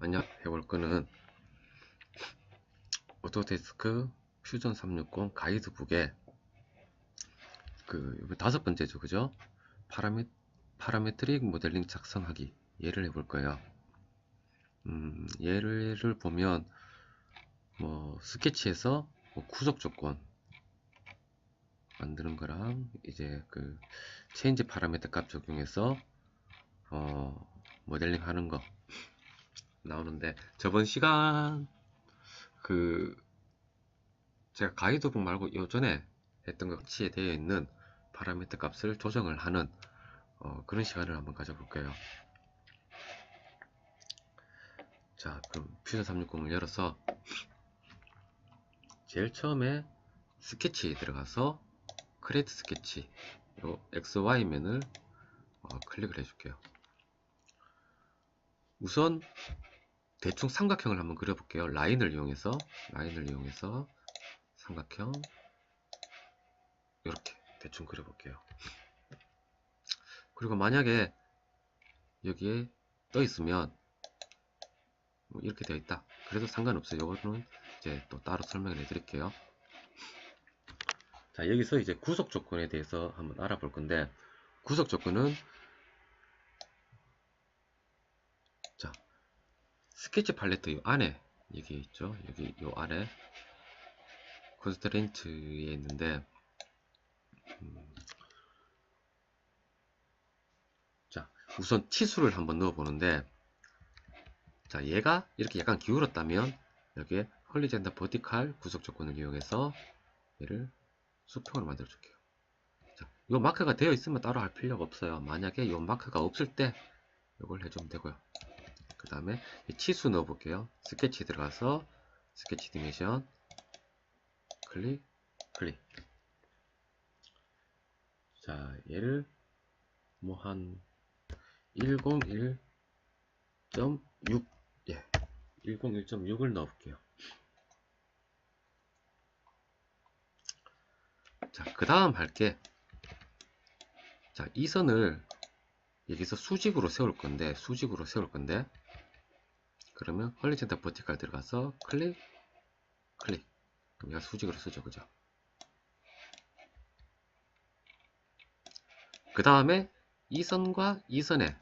만약 해볼 거는 오토데스크 퓨전 360 가이드북에 그 다섯 번째죠 그죠? 파라메, 파라메트릭 모델링 작성하기 예를 해볼 거예요. 음, 예를 보면 뭐 스케치에서 뭐 구속 조건 만드는 거랑 이제 그 체인지 파라메터 값 적용해서 어, 모델링 하는 거 나오는데 저번 시간 그 제가 가이드북 말고 요전에 했던 것 같이 되어 있는 파라미터 값을 조정을 하는 어, 그런 시간을 한번 가져볼게요. 자, 그럼 퓨전 360을 열어서 제일 처음에 스케치 들어가서 크레이트 스케치 요 XY면을 어, 클릭을 해줄게요. 우선 대충 삼각형을 한번 그려볼게요. 라인을 이용해서 라인을 이용해서 삼각형 이렇게 대충 그려볼게요. 그리고 만약에 여기에 떠 있으면 뭐 이렇게 되어 있다. 그래도 상관없어요. 이거는 이제 또 따로 설명을 해드릴게요. 자 여기서 이제 구속 조건에 대해서 한번 알아볼 건데 구속 조건은 자 스케치 팔레트 이 안에 여기 있죠. 여기 요 안에 컨스트레인트에 있는데 음, 자 우선 치수를 한번 넣어 보는데 자 얘가 이렇게 약간 기울었다면 여기에 헐리젠더 버티칼 구속 조건을 이용해서 얘를 수평으로 만들어 줄게요. 자, 이 마크가 되어 있으면 따로 할 필요가 없어요. 만약에 이 마크가 없을 때 이걸 해주면 되고요 그 다음에 치수 넣어 볼게요. 스케치 들어가서 스케치 디메이션. 클릭 클릭. 자 얘를 뭐 한 101.6 예 101.6을 넣어 볼게요. 자 그 다음 할게. 자 이 선을 여기서 수직으로 세울 건데 수직으로 세울 건데 그러면 헐리젠터 버티칼 들어가서 클릭 클릭. 그럼 얘가 수직으로 쓰죠 그죠? 그 다음에 이 선과 이 선에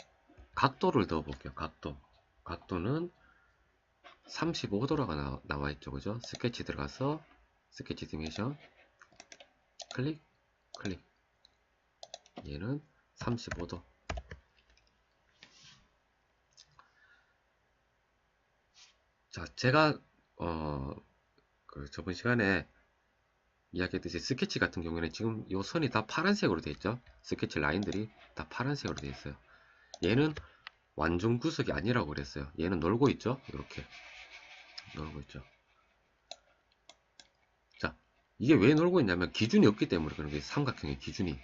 각도를 넣어 볼게요 각도. 각도는 35도라고 나와 있죠 그죠? 스케치 들어가서 스케치 디메이션. 클릭 클릭. 얘는 35도 자 제가 어, 그 저번 시간에 이야기했듯이 스케치 같은 경우에는 지금 이 선이 다 파란색으로 되어 있죠? 스케치 라인들이 다 파란색으로 되어 있어요. 얘는 완전 구석이 아니라고 그랬어요. 얘는 놀고 있죠? 이렇게. 놀고 있죠. 자 이게 왜 놀고 있냐면 기준이 없기 때문에 그런 게 삼각형의 기준이.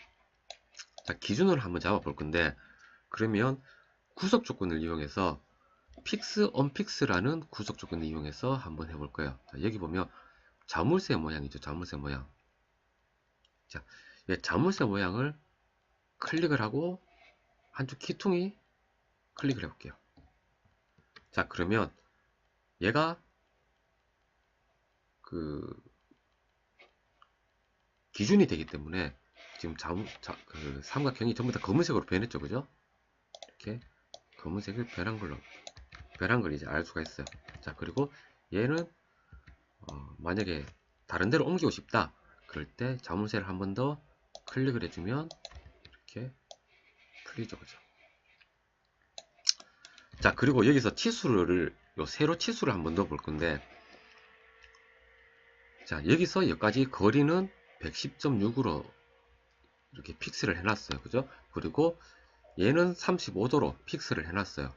자 기준을 한번 잡아 볼 건데 그러면 구석 조건을 이용해서 픽스 언픽스라는 구석 조건을 이용해서 한번 해볼 거예요. 자, 여기 보면 자물쇠 모양이죠 자물쇠 모양. 자 자물쇠 모양을 클릭을 하고 한쪽 키퉁이 클릭을 해볼게요. 자 그러면 얘가 그 기준이 되기 때문에 지금 자무, 자, 그 삼각형이 전부 다 검은색으로 변했죠 그죠? 이렇게 검은색을 변한 걸로 변한 걸 이제 알 수가 있어요. 자 그리고 얘는 어, 만약에 다른 데로 옮기고 싶다. 그럴 때 자물쇠를 한 번 더 클릭을 해주면 이렇게 풀리죠 그죠? 자 그리고 여기서 치수를 요 세로 치수를 한번 넣어 볼 건데 자 여기서 여기까지 거리는 110.6으로 이렇게 픽스를 해놨어요 그죠? 그리고 얘는 35도로 픽스를 해놨어요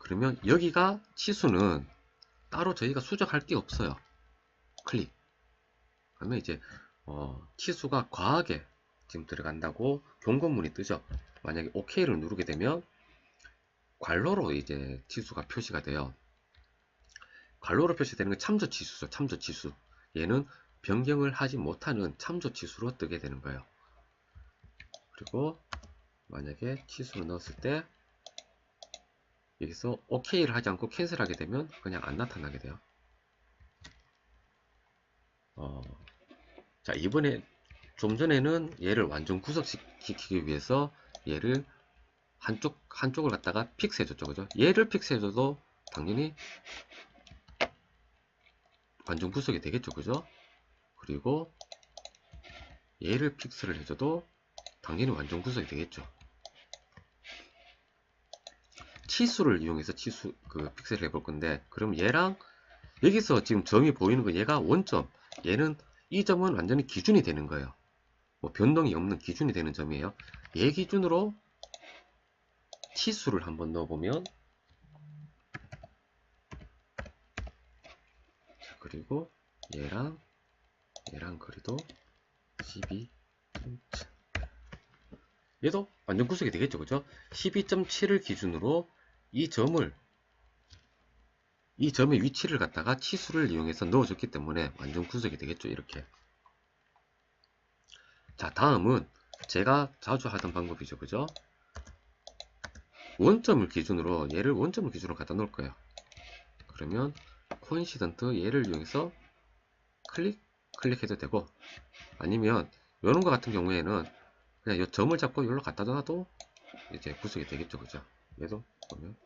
그러면 여기가 치수는 따로 저희가 수정할 게 없어요. 클릭. 그러면 이제 어, 치수가 과하게 지금 들어간다고 경고문이 뜨죠. 만약에 OK를 누르게 되면 괄호로 이제 치수가 표시가 돼요. 괄호로 표시되는 건 참조 치수죠 참조 치수. 얘는 변경을 하지 못하는 참조 치수로 뜨게 되는 거예요. 그리고 만약에 치수를 넣었을 때 여기서 OK를 하지 않고 캔슬하게 되면 그냥 안 나타나게 돼요. 어, 자 이번에 좀 전에는 얘를 완전 구석시키기 위해서 얘를 한쪽 한쪽을 갖다가 픽스해줬죠, 그죠? 얘를 픽스해줘도 당연히 완전 구석이 되겠죠, 그죠? 그리고 얘를 픽스를 해줘도 당연히 완전 구석이 되겠죠. 치수를 이용해서 치수 그 픽셀을 해볼 건데 그럼 얘랑 여기서 지금 점이 보이는 거 얘가 원점 얘는 이 점은 완전히 기준이 되는 거예요. 뭐 변동이 없는 기준이 되는 점이에요. 얘 기준으로 치수를 한번 넣어보면 자, 그리고 얘랑 얘랑 그래도 12.7 얘도 완전 구석이 되겠죠 그죠 12.7을 기준으로 이 점을 이 점의 위치를 갖다가 치수를 이용해서 넣어줬기 때문에 완전 구석이 되겠죠 이렇게. 자 다음은 제가 자주 하던 방법이죠 그죠? 원점을 기준으로 얘를 원점을 기준으로 갖다 놓을 거예요. 그러면 코인시던트 얘를 이용해서 클릭 클릭해도 되고 아니면 이런 거 같은 경우에는 그냥 이 점을 잡고 여기로 갖다 놔도 이제 구석이 되겠죠 그죠? 얘도 보면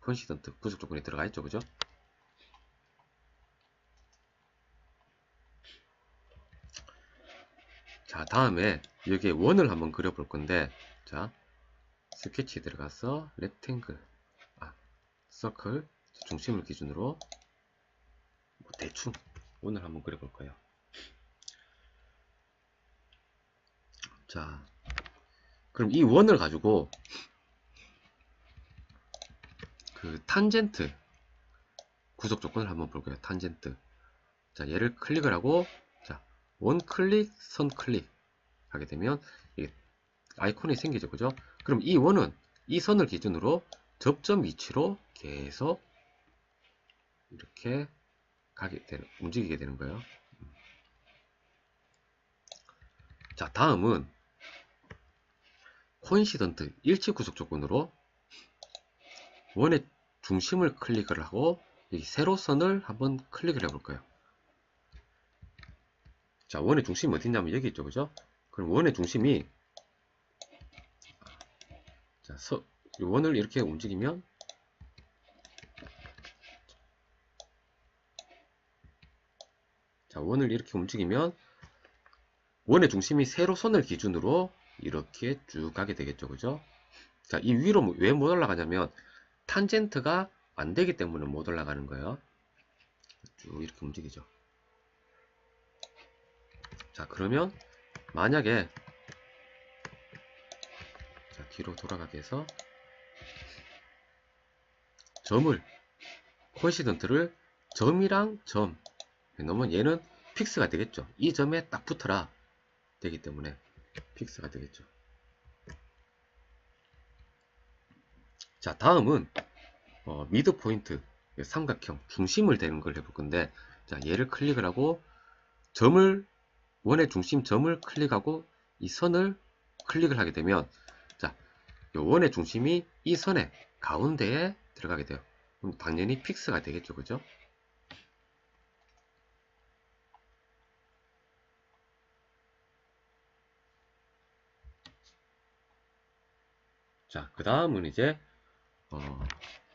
코인시던트 구석 조건에 들어가 있죠 그죠? 자 다음에 여기에 원을 한번 그려볼 건데 자 스케치 들어가서 렉탱글 아 서클 중심을 기준으로 뭐 대충 원을 한번 그려볼 거예요. 자 그럼 이 원을 가지고 그 탄젠트. 구속 조건을 한번 볼 거예요. 탄젠트. 자 얘를 클릭을 하고 자 원 클릭 선 클릭 하게 되면 이게 아이콘이 생기죠. 그죠? 그럼 이 원은 이 선을 기준으로 접점 위치로 계속 이렇게 가게 되는 움직이게 되는 거예요. 자 다음은 코인시던트 일치 구속 조건으로 원의 중심을 클릭을 하고 여기 세로선을 한번 클릭을 해볼 거예요. 자, 원의 중심이 어딨냐면 여기 있죠, 그죠? 그럼 원의 중심이 자, 서, 원을 이렇게 움직이면 자, 원을 이렇게 움직이면 원의 중심이 세로선을 기준으로 이렇게 쭉 가게 되겠죠, 그죠? 자, 이 위로 왜 못 올라가냐면 탄젠트가 안 되기 때문에 못 올라가는 거예요. 쭉 이렇게 움직이죠. 자, 그러면 만약에 자, 뒤로 돌아가게 해서 점을 코인시던트를 점이랑 점 넣으면 얘는 픽스가 되겠죠. 이 점에 딱 붙어라 되기 때문에 픽스가 되겠죠. 자, 다음은 어, 미드 포인트 삼각형 중심을 대는 걸 해볼 건데 자, 얘를 클릭을 하고 점을 원의 중심 점을 클릭하고 이 선을 클릭을 하게 되면 자, 요 원의 중심이 이 선의 가운데에 들어가게 돼요. 그럼 당연히 픽스가 되겠죠. 그죠? 자, 그 다음은 이제 어,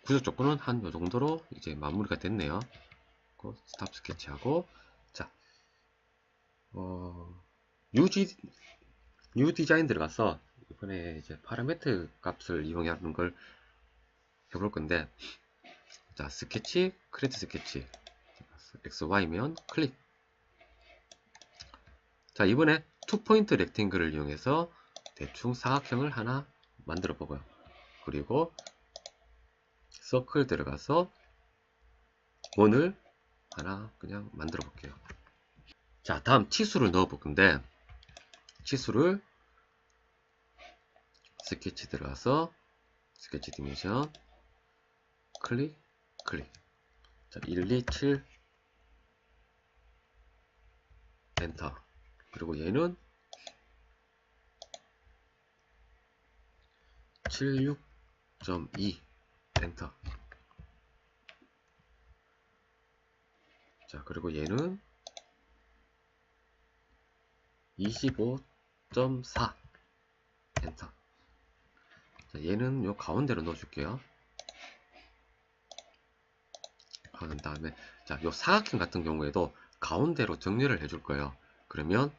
구조 조건은 한 요 정도로 이제 마무리가 됐네요. 스탑 스케치하고 자, 어, 뉴, 지, 뉴 디자인 들어가서 이번에 이제 파라메트 값을 이용하는 걸 해볼 건데 자, 스케치, 크레트 스케치 XY면 클릭 자, 이번에 투포인트 렉탱글을 이용해서 대충 사각형을 하나 만들어 보고요. 그리고 서클 들어가서 원을 하나 그냥 만들어 볼게요. 자, 다음 치수를 넣어 볼 건데 치수를 스케치 들어가서 스케치 디멘션 클릭 클릭. 자, 1, 2, 7 엔터. 그리고 얘는 76.2 엔터. 자, 그리고 얘는 25.4 엔터. 자, 얘는 요 가운데로 넣어줄게요. 하는 다음에 자, 요 사각형 같은 경우에도 가운데로 정렬을 해줄 거예요. 그러면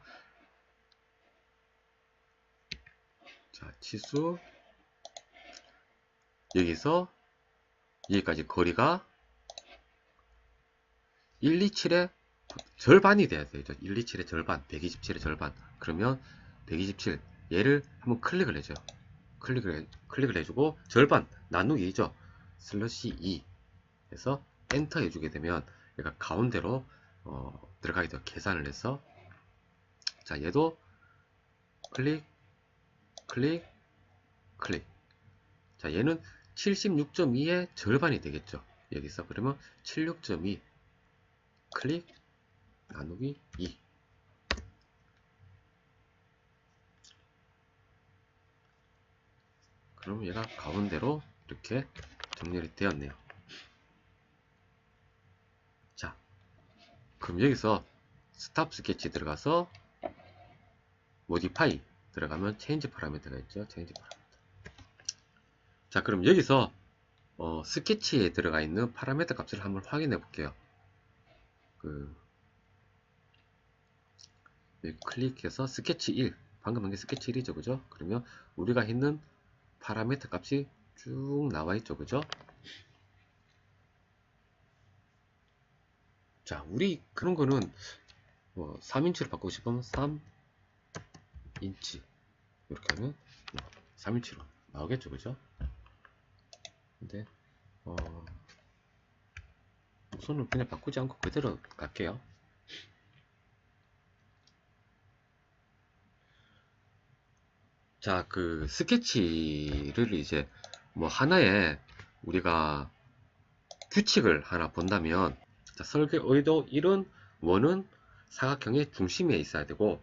자, 치수 여기서 여기까지 거리가 127의 절반이 돼야 되죠. 127의 절반, 127의 절반. 그러면 127 얘를 한번 클릭을 해줘요. 클릭을 해, 클릭을 해주고 절반 나누기죠. 슬러시 2 해서 엔터 해주게 되면 얘가 가운데로 어, 들어가게 돼요. 계산을 해서 자 얘도 클릭 클릭 클릭 자 얘는 76.2의 절반이 되겠죠. 여기서 그러면 76.2 클릭 나누기 2 그럼 얘가 가운데로 이렇게 정렬이 되었네요. 자, 그럼 여기서 스탑 스케치 들어가서 모디파이 들어가면 체인지 파라미터가 있죠. 체인지 파라미터. 자, 그럼 여기서 어, 스케치에 들어가 있는 파라미터 값을 한번 확인해 볼게요. 그 여기 클릭해서 스케치 1 방금 한 게 스케치 1이죠 그죠? 그러면 우리가 했는 파라미터 값이 쭉 나와 있죠 그죠? 자 우리 그런 거는 뭐 3인치로 바꾸고 싶으면 3인치. 이렇게 하면 3인치로 나오겠죠 그죠 근데 어 우선은 그냥 바꾸지 않고 그대로 갈게요. 자, 그 스케치를 이제 뭐 하나의 우리가 규칙을 하나 본다면 자, 설계 의도 1은 원은 사각형의 중심에 있어야 되고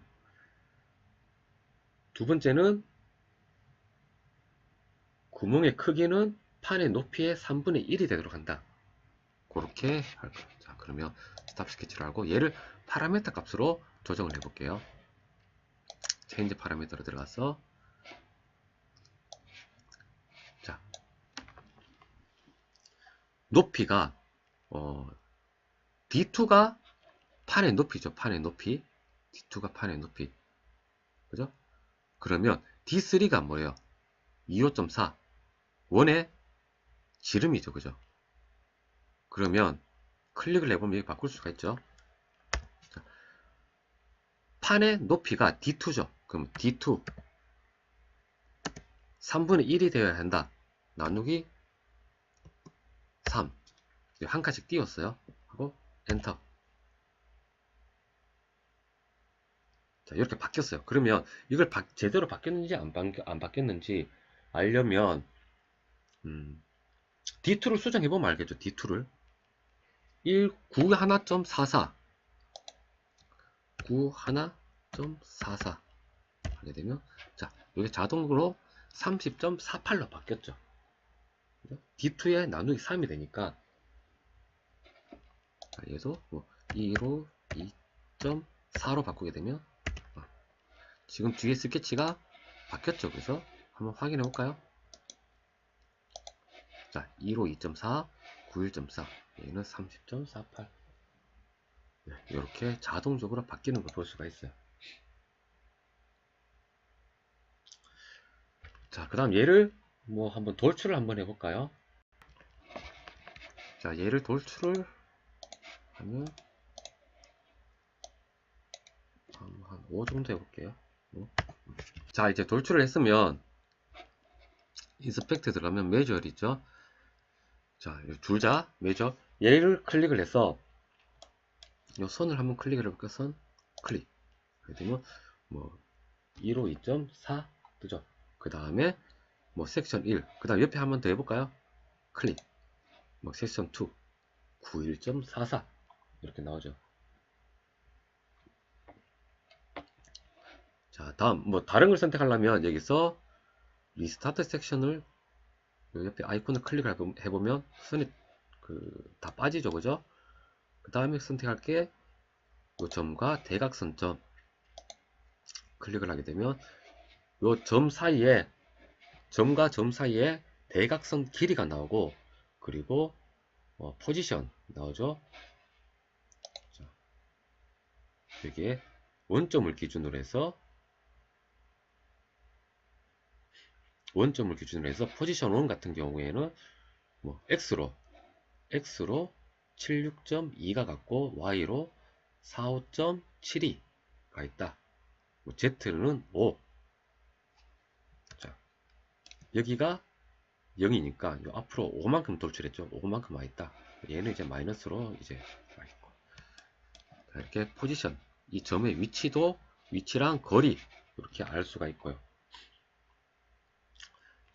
두 번째는 구멍의 크기는 판의 높이의 3분의 1이 되도록 한다. 그렇게 할 거예요. 자, 그러면 스탑 스케치를 하고 얘를 파라미터 값으로 조정을 해 볼게요. 체인지 파라미터로 들어가서 자, 높이가 어, D2가 판의 높이죠. 판의 높이. D2가 판의 높이. 그죠? 그러면 D3가 뭐예요? 25.4. 원의 지름이죠. 그죠? 그러면 클릭을 해보면 여기 바꿀 수가 있죠. 자, 판의 높이가 D2죠. 그럼 D2 3분의 1이 되어야 한다. 나누기 3. 한 칸씩 띄웠어요. 하고 엔터. 자, 이렇게 바뀌었어요. 그러면 이걸 바, 제대로 바뀌었는지 안, 바뀌, 안 바뀌었는지 알려면 음, D2를 수정해보면 알겠죠. D2를 191.44 91.44 하게 되면 자, 여기 자동으로 30.48로 바뀌었죠. D2에 나누기 3이 되니까 자, 얘도 뭐 2로 2.4로 바꾸게 되면 어, 지금 뒤에 스케치가 바뀌었죠. 그래서 한번 확인해 볼까요? 자, 2로 2.4, 91.4 얘는 30.48 네, 이렇게 자동적으로 바뀌는 걸 볼 수가 있어요. 자, 그 다음 얘를 뭐 한번 돌출을 한번 해볼까요? 자, 얘를 돌출을 하면 한, 5 정도 해볼게요. 자, 이제 돌출을 했으면 인스펙트 들어가면 메저얼 있죠? 자, 줄자, 메저 얘를 클릭을 해서 이 선을 한번 클릭을 해볼게요. 선 클릭. 그렇게 되면 뭐 1호 2.4 뜨죠? 그 다음에 뭐 섹션 1, 그 다음 옆에 한 번 더 해볼까요? 클릭. 뭐 섹션 2, 91.44 이렇게 나오죠. 자, 다음 뭐 다른 걸 선택하려면 여기서 리스타트 섹션을 요 옆에 아이콘을 클릭을 해보- 해보면 선이 그 다 빠지죠 그죠? 그 다음에 선택할 게 요 점과 대각선 점 클릭을 하게 되면 요 점 사이에 점과 점 사이에 대각선 길이가 나오고 그리고 어, 포지션 나오죠? 자, 여기에 원점을 기준으로 해서 원점을 기준으로 해서 포지션 1 같은 경우에는 뭐 x로 x로 76.2가 같고 y로 45.72가 있다. 뭐 z는 5. 자, 여기가 0이니까 요 앞으로 5만큼 돌출했죠. 5만큼 와 있다. 얘는 이제 마이너스로 이제 와 있고. 자, 이렇게 포지션 이 점의 위치도 위치랑 거리 이렇게 알 수가 있고요.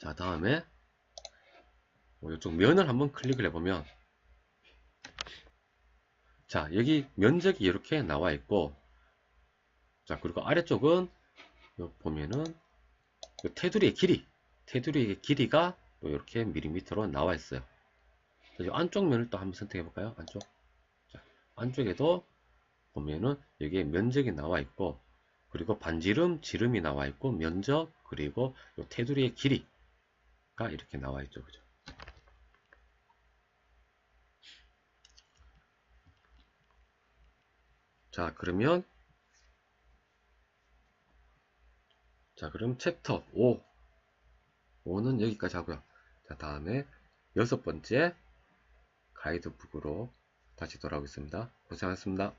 자, 다음에 뭐 이쪽 면을 한번 클릭을 해보면 자, 여기 면적이 이렇게 나와 있고 자, 그리고 아래쪽은 보면은 그 테두리의 길이 테두리의 길이가 또 이렇게 밀리미터로 나와 있어요. 자, 이 안쪽 면을 또 한번 선택해 볼까요? 안쪽. 자, 안쪽에도 보면은 여기에 면적이 나와 있고 그리고 반지름, 지름이 나와 있고 면적 그리고 요 테두리의 길이 가 이렇게 나와 있죠. 그죠? 자, 그러면 자, 그럼 챕터 5 5는 여기까지 하고요. 자, 다음에 여섯 번째 가이드북으로 다시 돌아오겠습니다. 고생하셨습니다.